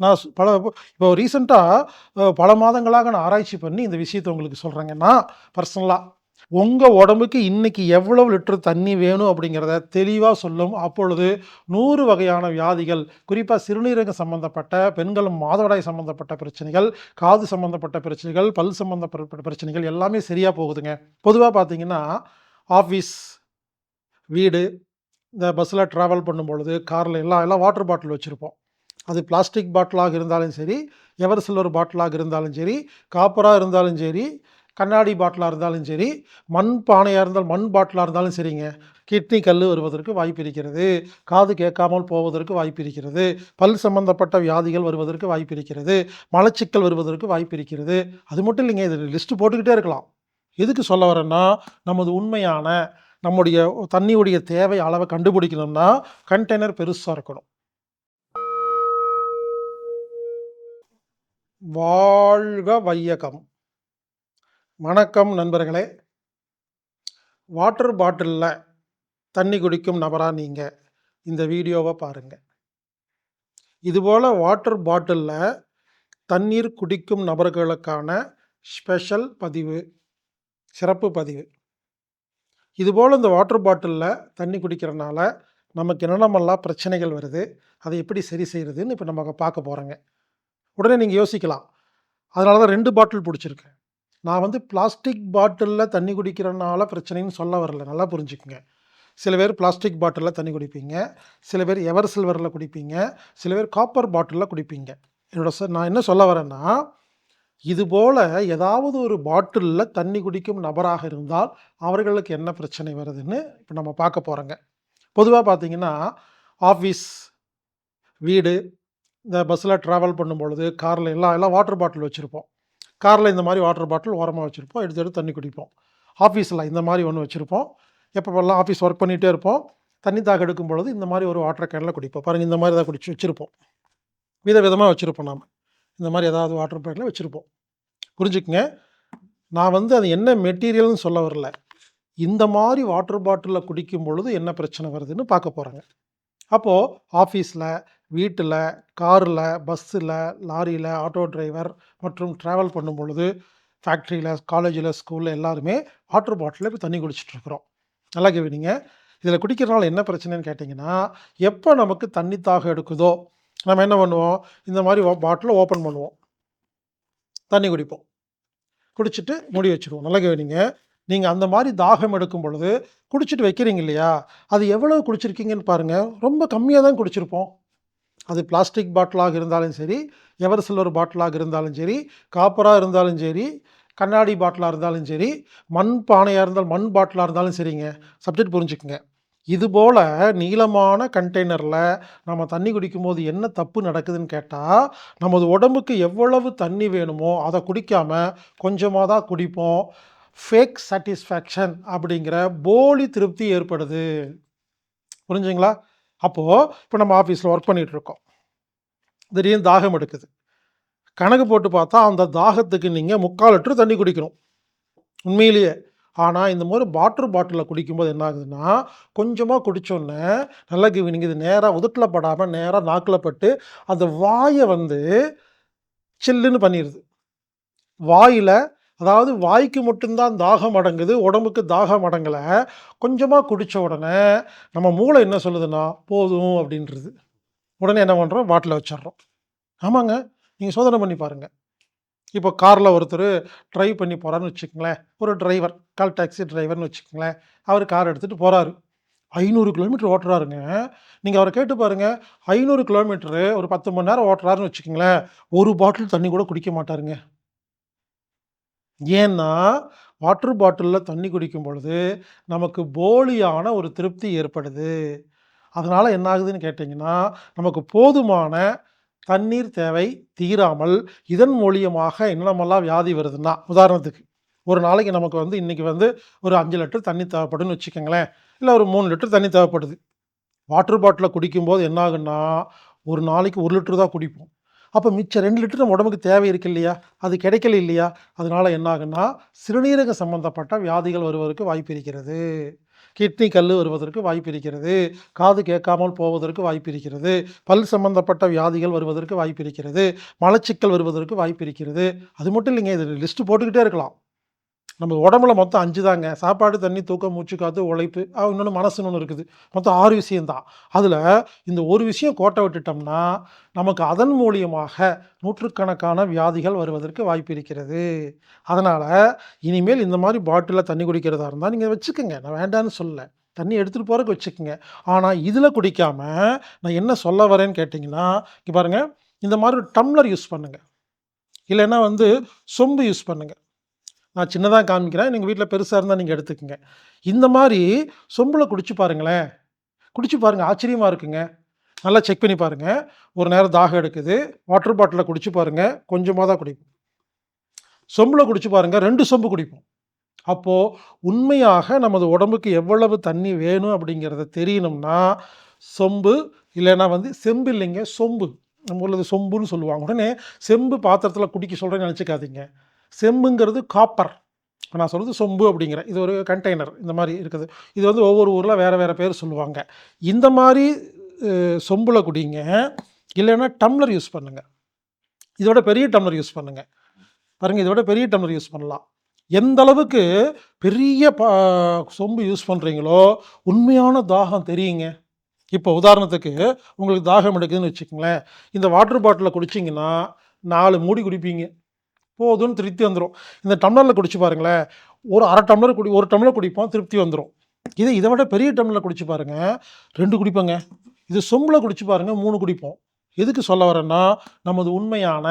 நான் பல இப்போ ரீசெண்டாக பல மாதங்களாக நான் ஆராய்ச்சி பண்ணி இந்த விஷயத்தை உங்களுக்கு சொல்கிறேங்க நான் பர்சனலாக உங்கள் உடம்புக்கு இன்னைக்கு எவ்வளவு லிட்டர் தண்ணி வேணும் அப்படிங்கிறத தெளிவாக சொல்லும் அப்பொழுது நூறு வகையான வியாதிகள் குறிப்பாக சிறுநீரகம் சம்பந்தப்பட்ட பெண்கள் மாதவிடாய் சம்பந்தப்பட்ட பிரச்சனைகள் காது சம்பந்தப்பட்ட பிரச்சனைகள் பல் சம்பந்தப்பட்ட பிரச்சனைகள் எல்லாமே சரியாக போகுதுங்க. பொதுவாக பார்த்தீங்கன்னா ஆஃபீஸ் வீடு இந்த பஸ்ஸில் ட்ராவல் பண்ணும் பொழுது காரில் எல்லாம் எல்லாம் வாட்டர் பாட்டில் வச்சுருப்போம். அது பிளாஸ்டிக் பாட்டிலாக இருந்தாலும் சரி எவர் சில்வர் பாட்டிலாக இருந்தாலும் சரி காப்பராக இருந்தாலும் சரி கண்ணாடி பாட்டிலாக இருந்தாலும் சரி மண் பானையாக இருந்தால் மண் பாட்டிலாக இருந்தாலும் சரிங்க. கிட்னி கல் வருவதற்கு வாய்ப்பு இருக்கிறது. காது கேட்காமல் போவதற்கு வாய்ப்பு இருக்கிறது. பல் சம்பந்தப்பட்ட வியாதிகள் வருவதற்கு வாய்ப்பு இருக்கிறது. மலச்சிக்கல் வருவதற்கு வாய்ப்பு இருக்கிறது. அது மட்டும் இல்லைங்க இது லிஸ்ட்டு போட்டுக்கிட்டே இருக்கலாம். எதுக்கு சொல்ல வரேன்னா நமது உண்மையான நம்முடைய தண்ணியுடைய தேவை அளவை கண்டுபிடிக்கணும்னா கண்டெய்னர் பெருசாக இருக்கணும். வாழ்க வையகம். வணக்கம் நண்பர்களே. வாட்டர் பாட்டிலில் தண்ணி குடிக்கும் நபராக நீங்கள் இந்த வீடியோவை பாருங்கள் இதுபோல் வாட்டர் பாட்டிலில் தண்ணீர் குடிக்கும் நபர்களுக்கான ஸ்பெஷல் பதிவு சிறப்பு பதிவு. இதுபோல் இந்த வாட்டர் பாட்டிலில் தண்ணி குடிக்கிறனால நமக்கு என்னென்னமெல்லாம் பிரச்சனைகள் வருது அதை எப்படி சரி செய்கிறதுன்னு இப்போ நம்ம பார்க்க போகிறோங்க உடனே நீங்கள் யோசிக்கலாம். அதனால தான் ரெண்டு பாட்டில் பிடிச்சிருக்கேன். நான் வந்து பிளாஸ்டிக் பாட்டிலில் தண்ணி குடிக்கிறனால பிரச்சனைன்னு சொல்ல வரல. நல்லா புரிஞ்சுக்குங்க. சில பேர் பிளாஸ்டிக் பாட்டிலில் தண்ணி குடிப்பீங்க. சில பேர் எவர் சில்வரில் குடிப்பீங்க. சில பேர் காப்பர் பாட்டிலில் குடிப்பீங்க. என்னோட சார் நான் என்ன சொல்ல வரேன்னா இதுபோல் ஏதாவது ஒரு பாட்டிலில் தண்ணி குடிக்கும் நபராக இருந்தால் அவர்களுக்கு என்ன பிரச்சனை வருதுன்னு இப்போ நம்ம பார்க்க போகிறோங்க பொதுவாக பார்த்தீங்கன்னா ஆஃபீஸ் வீடு இந்த பஸ்ஸில் ட்ராவல் பண்ணும் பொழுது காரில் எல்லாம் எல்லாம் வாட்டர் பாட்டில் வச்சுருப்போம். காரில் இந்த மாதிரி வாட்டர் பாட்டில் ஓரமாக வச்சுருப்போம். எடுத்து எடுத்து தண்ணி குடிப்போம். ஆஃபீஸில் இந்த மாதிரி ஒன்று வச்சுருப்போம். எப்பப்பெல்லாம் ஆஃபீஸ் ஒர்க் பண்ணிகிட்டே இருப்போம் தண்ணி தாக எடுக்கும் பொழுது இந்த மாதிரி ஒரு வாட்டர் கேனில் குடிப்போம். பாருங்கள் இந்த மாதிரி தான் குடிச்சு வச்சுருப்போம். வித விதமாக வச்சுருப்போம் நாம். இந்த மாதிரி ஏதாவது வாட்டர் பேக்கில் வச்சுருப்போம். புரிஞ்சுக்குங்க? நான் வந்து அது என்ன மெட்டீரியல்னு சொல்ல வரல. இந்த மாதிரி வாட்டர் பாட்டிலில் குடிக்கும் பொழுது என்ன பிரச்சனை வருதுன்னு பார்க்க போகிறேங்க அப்போது ஆஃபீஸில் வீட்டில் காரில் பஸ்ஸில் லாரியில் ஆட்டோ டிரைவர் மற்றும் ட்ராவல் பண்ணும் பொழுது ஃபேக்ட்ரியில் காலேஜில் ஸ்கூலில் எல்லாருமே வாட்டர் பாட்டிலில் இப்போ தண்ணி குடிச்சிட்ருக்குறோம் நல்லா கேவினிங்க இதில் குடிக்கிறனால என்ன பிரச்சனைன்னு கேட்டிங்கன்னா எப்போ நமக்கு தண்ணி தாக எடுக்குதோ நம்ம என்ன பண்ணுவோம்? இந்த மாதிரி பாட்டிலை ஓப்பன் பண்ணுவோம். தண்ணி குடிப்போம். குடிச்சிட்டு மூடி வச்சுருவோம். நல்லா கேவினிங்க நீங்கள் அந்த மாதிரி தாகம் எடுக்கும் பொழுது குடிச்சிட்டு வைக்கிறீங்க இல்லையா? அது எவ்வளோ குடிச்சிருக்கீங்கன்னு பாருங்கள் ரொம்ப கம்மியாக தான் குடிச்சிருப்போம். அது பிளாஸ்டிக் பாட்டிலாக இருந்தாலும் சரி எவர் சில்வர் பாட்டிலாக இருந்தாலும் சரி காப்பராக இருந்தாலும் சரி கண்ணாடி பாட்டிலாக இருந்தாலும் சரி மண் பானையாக இருந்தாலும் மண் பாட்டிலாக இருந்தாலும் சரிங்க. சப்ஜெக்ட் புரிஞ்சுக்குங்க. இதுபோல் நீளமான கண்டெய்னரில் நம்ம தண்ணி குடிக்கும்போது என்ன தப்பு நடக்குதுன்னு கேட்டால் நமது உடம்புக்கு எவ்வளவு தண்ணி வேணுமோ அதை குடிக்காமல் கொஞ்சமாக தான் குடிப்போம். ஃபேக் சாட்டிஸ்ஃபேக்ஷன் அப்படிங்கிற போலி திருப்தி ஏற்படுது. புரிஞ்சுங்களா? அப்போது இப்போ நம்ம ஆஃபீஸில் ஒர்க் பண்ணிகிட்டு இருக்கோம் திடீர்னு தாகம் எடுக்குது. கணக்கு போட்டு பார்த்தா அந்த தாகத்துக்கு நீங்கள் முக்கால் லிட்டர் தண்ணி குடிக்கணும். உண்மையிலேயே. ஆனால் இந்த மாதிரி வாட்டர் பாட்டிலில் குடிக்கும்போது என்ன ஆகுதுன்னா கொஞ்சமாக குடித்தோன்னே நல்லா கிவினிங் இது நேராக உதட்டில் படாமல் நேராக நாக்கில் பட்டு அந்த வாயை வந்து சில்லுன்னு பண்ணிடுது வாயில் அதாவது வாய்க்கு மட்டும்தான் தாகம் அடங்குது உடம்புக்கு தாகம் அடங்கலை. கொஞ்சமாக குடித்த உடனே நம்ம மூளை என்ன சொல்லுதுன்னா போதும் அப்படின்றது. உடனே என்ன பண்ணுறோம் வாட்டில் வச்சிடுறோம். ஆமாங்க. நீங்கள் சோதனை பண்ணி பாருங்கள் இப்போ காரில் ஒருத்தர் ட்ரைவ் பண்ணி போகிறான்னு வச்சுக்கோங்களேன். ஒரு டிரைவர் கால் டாக்ஸி டிரைவர்னு வச்சுக்கோங்களேன். அவர் கார் எடுத்துகிட்டு போகிறாரு ஐநூறு கிலோமீட்டர் ஓட்டுறாருங்க. நீங்கள் அவரை கேட்டு பாருங்கள் ஐநூறு கிலோமீட்டரு ஒரு பத்து மணி நேரம் ஓட்டுறாருன்னு வச்சுக்கோங்களேன். ஒரு பாட்டில் தண்ணி கூட குடிக்க மாட்டாருங்க. ஏன்னா வாட்டர் பாட்டிலில் தண்ணி குடிக்கும் பொழுது நமக்கு போலியான ஒரு திருப்தி ஏற்படுது. அதனால் என்ன ஆகுதுன்னு கேட்டிங்கன்னா நமக்கு போதுமான தண்ணீர் தேவை தீராமல் இதன் மூலியமாக என்னென்னமெல்லாம் வியாதி வருதுன்னா உதாரணத்துக்கு ஒரு நாளைக்கு நமக்கு வந்து இன்றைக்கி வந்து ஒரு அஞ்சு லிட்டர் தண்ணி தேவைப்படுன்னு வச்சுக்கோங்களேன் இல்லை ஒரு மூணு லிட்டர் தண்ணி தேவைப்படுது. வாட்டர் பாட்டிலில் குடிக்கும்போது என்ன ஆகுன்னா ஒரு நாளைக்கு ஒரு லிட்டர் தான் குடிப்போம். அப்போ மிச்சம் ரெண்டு லிட்டர் நம்ம உடம்புக்கு தேவை இருக்கு இல்லையா? அது கிடைக்கல இல்லையா? அதனால என்ன ஆகுன்னா சிறுநீரக சம்பந்தப்பட்ட வியாதிகள் வருவதற்கு வாய்ப்பு இருக்கிறது. கிட்னி கல் வருவதற்கு வாய்ப்பு இருக்கிறது. காது கேட்காமல் போவதற்கு வாய்ப்பு இருக்கிறது. பல் சம்பந்தப்பட்ட வியாதிகள் வருவதற்கு வாய்ப்பு இருக்கிறது. மலச்சிக்கல் வருவதற்கு வாய்ப்பு இருக்கிறது. அது மட்டும் இல்லைங்க இது லிஸ்ட் போட்டுக்கிட்டே இருக்கலாம். நம்ம உடம்புல மொத்தம் அஞ்சு தாங்க. சாப்பாடு தண்ணி தூக்கம் மூச்சு காத்து உழைப்பு. இன்னொன்று மனசுன்னு ஒன்று இருக்குது. மொத்தம் ஆறு விஷயந்தான் அதில் இந்த ஒரு விஷயம் கோட்டை விட்டுட்டோம்னா நமக்கு அதன் மூலியமாக நூற்றுக்கணக்கான வியாதிகள் வருவதற்கு வாய்ப்பு இருக்கிறது. அதனால் இனிமேல் இந்த மாதிரி பாட்டிலில் தண்ணி குடிக்கிறதா இருந்தால் நீங்கள் வச்சுக்கோங்க. நான் வேண்டான்னு சொல்லலை. தண்ணி எடுத்துகிட்டு போகிறக்கு வச்சுக்கோங்க. ஆனால் இதில் குடிக்காமல் நான் என்ன சொல்ல வரேன்னு கேட்டிங்கன்னா இங்கே பாருங்கள் இந்த மாதிரி ஒரு டம்ளர் யூஸ் பண்ணுங்கள் இல்லைன்னா வந்து சொம்பு யூஸ் பண்ணுங்கள் நான் சின்னதாக காமிக்கிறேன். நீங்கள் வீட்டில் பெருசாக இருந்தால் நீங்கள் எடுத்துக்கங்க. இந்த மாதிரி சொம்பில் குடிச்சு பாருங்களேன். குடிச்சு பாருங்கள் ஆச்சரியமாக இருக்குங்க. நல்லா செக் பண்ணி பாருங்கள் ஒரு நேரம் தாகம் எடுக்குது. வாட்டர் பாட்டிலில் குடிச்சு பாருங்கள் கொஞ்சமாக தான் குடிப்போம் சொம்பில் குடிச்சு பாருங்கள் ரெண்டு சொம்பு குடிப்போம். அப்போது உண்மையாக நமது உடம்புக்கு எவ்வளவு தண்ணி வேணும் அப்படிங்கிறத தெரியணும்னா சொம்பு இல்லைன்னா வந்து செம்பு இல்லைங்க. சொம்பு. நம்ம உள்ளது சொம்புன்னு சொல்லுவாங்க. உடனே செம்பு பாத்திரத்தில் குடிக்க சொல்கிறேன்னு நினச்சிக்காதீங்க. செம்புங்கிறது காப்பர் நான் சொல்கிறது சொம்பு அப்படிங்கிறேன் இது ஒரு கண்டெய்னர் இந்த மாதிரி இருக்குது. இது வந்து ஒவ்வொரு ஊரில் வேறு வேறு பேர் சொல்லுவாங்க. இந்த மாதிரி சொம்பில் குடிங்க. இல்லைன்னா டம்ளர் யூஸ் பண்ணுங்கள் இதோட பெரிய டம்ளர் யூஸ் பண்ணுங்கள் பாருங்கள் இதோட பெரிய டம்ளர் யூஸ் பண்ணலாம். எந்த அளவுக்கு பெரிய சொம்பு யூஸ் பண்ணுறீங்களோ உண்மையான தாகம் தெரியுங்க. இப்போ உதாரணத்துக்கு உங்களுக்கு தாகம் எடுக்குதுன்னு வச்சுக்கோங்களேன். இந்த வாட்டர் பாட்டிலில் குடிச்சிங்கன்னா நாலு மூடி குடிப்பீங்க. போதும்னு திருப்தி வந்துடும் இந்த டம்ளரில் குடிச்சு பாருங்களேன். ஒரு அரை டம்ளர் குடி ஒரு டம்ளர் குடிப்போம் திருப்தி வந்துடும் இது இதை விட பெரிய டம்ளரில் குடிச்சு பாருங்கள் ரெண்டு குடிப்போங்க. இது சொம்பில் குடிச்சு பாருங்க மூணு குடிப்போம். எதுக்கு சொல்ல வரேன்னா நமது உண்மையான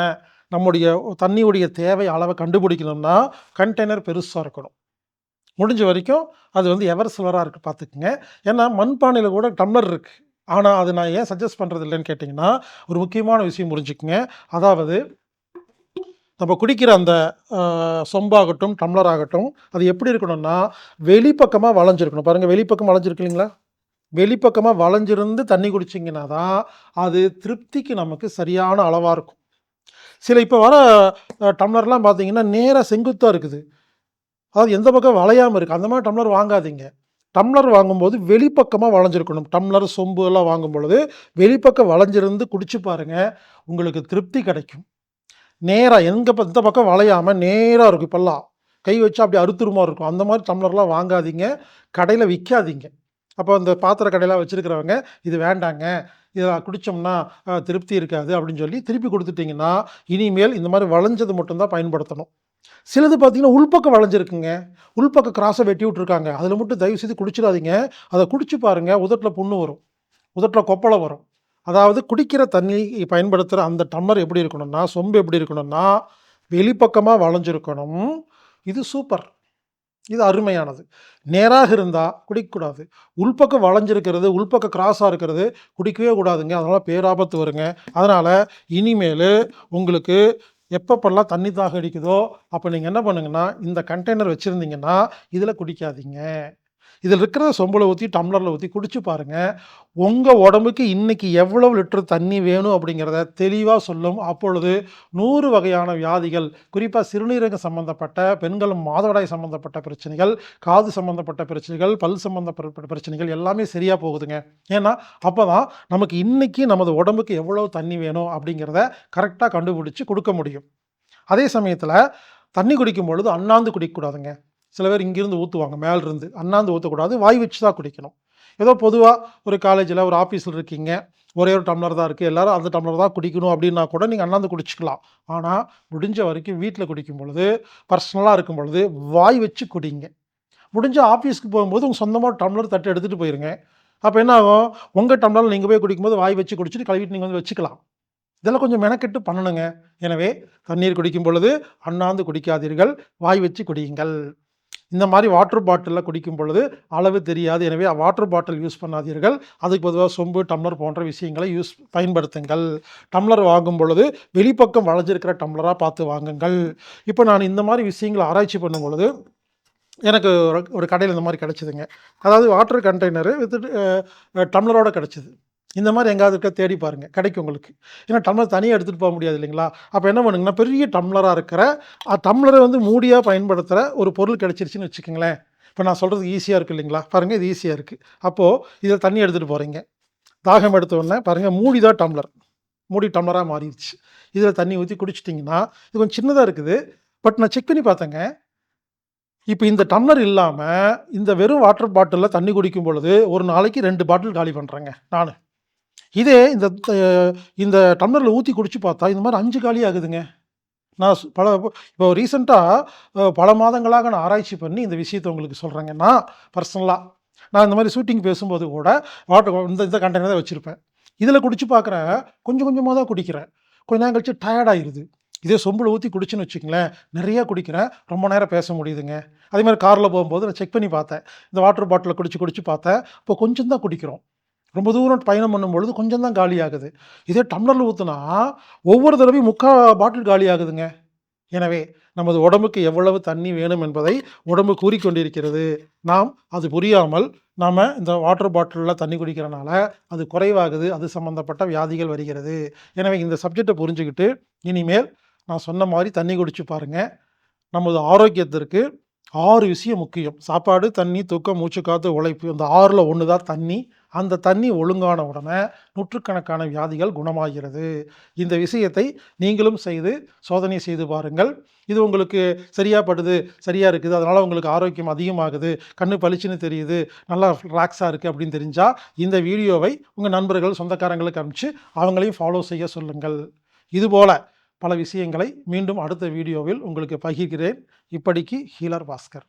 நம்முடைய தண்ணியுடைய தேவை அளவை கண்டுபிடிக்கணும்னா கண்டெய்னர் பெருசாக இருக்கணும். முடிஞ்ச வரைக்கும் அது வந்து எவர் சில்வராக இருக்குது பார்த்துக்குங்க. ஏன்னா மண்பானையில் கூட டம்ளர் இருக்குது ஆனால் அது நான் ஏன் சஜஸ்ட் பண்ணுறது இல்லைன்னு கேட்டிங்கன்னா ஒரு முக்கியமான விஷயம் புரிஞ்சுக்குங்க. அதாவது நம்ம குடிக்கிற அந்த சொம்பாகட்டும் டம்ளர் ஆகட்டும் அது எப்படி இருக்கணும்னா வெளிப்பக்கமாக வளைஞ்சிருக்கணும். பாருங்கள் வெளிப்பக்கம் வளைஞ்சிருக்கு இல்லைங்களா? வெளிப்பக்கமாக வளைஞ்சிருந்து தண்ணி குடிச்சிங்கன்னா தான் அது திருப்திக்கு நமக்கு சரியான அளவாக இருக்கும். சில இப்போ வர டம்ளர்லாம் பார்த்தீங்கன்னா நேராக செங்குத்தாக இருக்குது. அதாவது எந்த பக்கம் வளையாமல் இருக்குது அந்த மாதிரி டம்ளர் வாங்காதீங்க. டம்ளர் வாங்கும்போது வெளிப்பக்கமாக வளைஞ்சிருக்கணும். டம்ளர் சொம்பு எல்லாம் வாங்கும் பொழுது வெளிப்பக்கம் வளைஞ்சிருந்து குடிச்சு பாருங்கள் உங்களுக்கு திருப்தி கிடைக்கும். நேராக எங்கே ப- இந்த பக்கம் வளையாமல் நேராக இருக்கும் இப்போல்லாம். கை வச்சு அப்படி அறுத்துருமா இருக்கும். அந்த மாதிரி டம்ளர்லாம் வாங்காதீங்க. கடையில் விற்காதீங்க அப்போ அந்த பாத்திர கடையெல்லாம் வச்சுருக்கிறவங்க இது வேண்டாங்க. இதை குடித்தோம்னா திருப்தி இருக்காது அப்படின்னு சொல்லி திருப்பி கொடுத்துட்டிங்கன்னா இனிமேல் இந்த மாதிரி வளைஞ்சது மட்டும்தான் பயன்படுத்தணும். சிலது பார்த்தீங்கன்னா உள்பக்கம் வளைஞ்சிருக்குங்க. உள்பக்கம் கிராஸை வெட்டி விட்ருக்காங்க அதில் மட்டும் தயவு செய்து குடிச்சிடாதீங்க. அதை குடிச்சு பாருங்கள் உதட்டில் புண்ணு வரும். உதட்டில் கொப்பளை வரும். அதாவது குடிக்கிற தண்ணி பயன்படுத்துகிற அந்த டம்ளர் எப்படி இருக்கணும்னா சொம்பு எப்படி இருக்கணும்னா வெளிப்பக்கமாக வளைஞ்சிருக்கணும். இது சூப்பர். இது அருமையானது. நேராக இருந்தால் குடிக்கக்கூடாது. உள்பக்கம் வளைஞ்சிருக்கிறது உள்பக்கம் கிராஸாக இருக்கிறது குடிக்கவே கூடாதுங்க. அதனால் பேராபத்து வருங்க. அதனால் இனிமேல் உங்களுக்கு எப்பப்பெல்லாம் தண்ணி தாக அடிக்குதோ அப்போ நீங்கள் என்ன பண்ணுங்கன்னா இந்த கண்டெய்னர் வச்சுருந்தீங்கன்னா இதில் குடிக்காதீங்க. இதில் இருக்கிற சொம்பில் ஊற்றி டம்ளரில் ஊற்றி குடிச்சு பாருங்கள் உங்கள் உடம்புக்கு இன்றைக்கி எவ்வளவு லிட்டர் தண்ணி வேணும் அப்படிங்கிறத தெளிவாக சொல்லும். அப்பொழுது நூறு வகையான வியாதிகள் குறிப்பாக சிறுநீரக சம்பந்தப்பட்ட பெண்கள் மாதவிடாய் சம்பந்தப்பட்ட பிரச்சனைகள் காது சம்பந்தப்பட்ட பிரச்சனைகள் பல் சம்பந்தப்பட்ட பிரச்சனைகள் எல்லாமே சரியாக போகுதுங்க. ஏன்னா அப்போ தான் நமக்கு இன்றைக்கி நமது உடம்புக்கு எவ்வளவு தண்ணி வேணும் அப்படிங்கிறத கரெக்டாக கண்டுபிடிச்சி கொடுக்க முடியும். அதே சமயத்தில் தண்ணி குடிக்கும் பொழுது அண்ணாந்து குடிக்கக்கூடாதுங்க. சில பேர் இங்கேருந்து ஊற்றுவாங்க மேலிருந்து. அண்ணாந்து ஊற்றக்கூடாது வாய் வச்சு தான் குடிக்கணும். ஏதோ பொதுவாக ஒரு காலேஜில் ஒரு ஆஃபீஸில் இருக்கீங்க ஒரே ஒரு டம்ளர் தான் இருக்குது எல்லோரும் அந்த டம்ளர் தான் குடிக்கணும் அப்படின்னா கூட நீங்கள் அண்ணாந்து குடிச்சிக்கலாம். ஆனால் முடிஞ்ச வரைக்கும் வீட்டில் குடிக்கும் பொழுது பர்சனலாக இருக்கும் பொழுது வாய் வச்சு குடிங்க. முடிஞ்ச ஆஃபீஸ்க்கு போகும்போது உங்கள் சொந்தமாக டம்ளர் தட்டு எடுத்துகிட்டு போயிருங்க. அப்போ என்ன ஆகும்? உங்கள் டம்ளர் நீங்கள் போய் குடிக்கும்போது வாய் வச்சு குடிச்சிட்டு கழுவிட்டு நீங்கள் வந்து வச்சுக்கலாம். இதெல்லாம் கொஞ்சம் மெனக்கெட்டு பண்ணணுங்க. எனவே தண்ணீர் குடிக்கும் பொழுது அண்ணாந்து குடிக்காதீர்கள் வாய் வச்சு குடியுங்கள். இந்த மாதிரி வாட்டர் பாட்டிலில் குடிக்கும் பொழுது அளவு தெரியாது. எனவே வாட்டர் பாட்டில் யூஸ் பண்ணாதீர்கள். அதுக்கு பொதுவாக சொம்பு டம்ளர் போன்ற விஷயங்களை யூஸ் பயன்படுத்துங்கள். டம்ளர் வாங்கும் பொழுது வெளிப்பக்கம் வளைஞ்சிருக்கிற டம்ளராக பார்த்து வாங்குங்கள். இப்போ நான் இந்த மாதிரி விஷயங்களை ஆராய்ச்சி பண்ணும் பொழுது எனக்கு ஒரு ஒரு கடையில் இந்த மாதிரி கிடச்சிதுங்க. அதாவது வாட்டர் கண்டெய்னரு வித் டம்ளரோட கிடச்சிது. இந்த மாதிரி எங்காவது இருக்க தேடி பாருங்கள் கிடைக்கும் உங்களுக்கு. ஏன்னா டம்ளர் தனியாக எடுத்துகிட்டு போக முடியாது இல்லைங்களா? அப்போ என்ன பண்ணுங்கன்னா பெரிய டம்ளராக இருக்கிற டம்ளரை வந்து மூடியாக பயன்படுத்துகிற ஒரு பொருள் கிடச்சிருச்சுன்னு வச்சுக்கோங்களேன். இப்போ நான் சொல்கிறது ஈஸியாக இருக்குது இல்லைங்களா? பாருங்கள் இது ஈஸியாக இருக்குது அப்போது இதில் தண்ணி எடுத்துகிட்டு போகிறீங்க தாகம் எடுத்த உடனே பாருங்கள் மூடி தான் டம்ளர். மூடி டம்ளராக மாறிடுச்சு. இதில் தண்ணி ஊற்றி குடிச்சிட்டிங்கன்னா இது கொஞ்சம் சின்னதாக இருக்குது. பட் நான் செக் பண்ணி பார்த்தேங்க. இப்போ இந்த டம்ளர் இல்லாமல் இந்த வெறும் வாட்டர் பாட்டிலில் தண்ணி குடிக்கும் பொழுது ஒரு நாளைக்கு ரெண்டு பாட்டில் காலி பண்ணுறேங்க நான். இதே இந்த இந்த டம்ளரில் ஊற்றி குடிச்சு பார்த்தா இந்த மாதிரி அஞ்சு காலி ஆகுதுங்க. நான் பல இப்போ ரீசெண்டாக பல மாதங்களாக நான் ஆராய்ச்சி பண்ணி இந்த விஷயத்தை உங்களுக்கு சொல்கிறேங்க நான் பர்சனலாக நான் இந்த மாதிரி ஷூட்டிங் பேசும்போது கூட வாட்டர் இந்த இந்த கண்டெய்னர் தான் வச்சுருப்பேன். இதில் குடிச்சு பார்க்குறேன் கொஞ்சம் கொஞ்சமாக தான் குடிக்கிறேன் கொஞ்ச நேரம் கழிச்சு டயர்டாயிருது இதே சொம்பில் ஊற்றி குடிச்சுன்னு வச்சுங்களேன் நிறையா குடிக்கிறேன் ரொம்ப நேரம் பேச முடியுதுங்க. அதே மாதிரி காரில் போகும்போது நான் செக் பண்ணி பார்த்தேன். இந்த வாட்டர் பாட்டிலில் குடிச்சு குடிச்சு பார்த்தேன். இப்போ கொஞ்சம் தான் குடிக்கிறோம். ரொம்ப தூரம் பயணம் பண்ணும்பொழுது கொஞ்சம் தான் காலி ஆகுது இதே டம்ளரில் ஊற்றுனா ஒவ்வொரு தடவையும் முக்கால் பாட்டில் காலியாகுதுங்க. எனவே நமது உடம்புக்கு எவ்வளவு தண்ணி வேணும் என்பதை உடம்பு கூறிக்கொண்டிருக்கிறது. நாம் அது புரியாமல் நாம் இந்த வாட்டர் பாட்டிலில் தண்ணி குடிக்கிறனால அது குறைவாகுது அது சம்மந்தப்பட்ட வியாதிகள் வருகிறது. எனவே இந்த சப்ஜெக்டை புரிஞ்சுக்கிட்டு இனிமேல் நான் சொன்ன மாதிரி தண்ணி குடிச்சு பாருங்கள் நமது ஆரோக்கியத்திற்கு ஆறு விஷயம் முக்கியம். சாப்பாடு தண்ணி தூக்கம் மூச்சு காத்து உழைப்பு. இந்த ஆறில் ஒன்று தான் தண்ணி. அந்த தண்ணி ஒழுங்கான உடனே நூற்றுக்கணக்கான வியாதிகள் குணமாகிறது. இந்த விஷயத்தை நீங்களும் செய்து சோதனை செய்து பாருங்கள். இது உங்களுக்கு சரியாக படுது சரியாக இருக்குது. அதனால் உங்களுக்கு ஆரோக்கியம் அதிகமாகுது கண்ணு பளிச்சுன்னு தெரியுது நல்லா ரிலாக்ஸாக இருக்குது அப்படின்னு தெரிஞ்சால் இந்த வீடியோவை உங்கள் நண்பர்கள் சொந்தக்காரங்களுக்கு அனுப்பிச்சு அவங்களையும் ஃபாலோ செய்ய சொல்லுங்கள். இதுபோல் பல விஷயங்களை மீண்டும் அடுத்த வீடியோவில் உங்களுக்கு பகிர்கிறேன். இப்படிக்கு ஹீலர் பாஸ்கர்.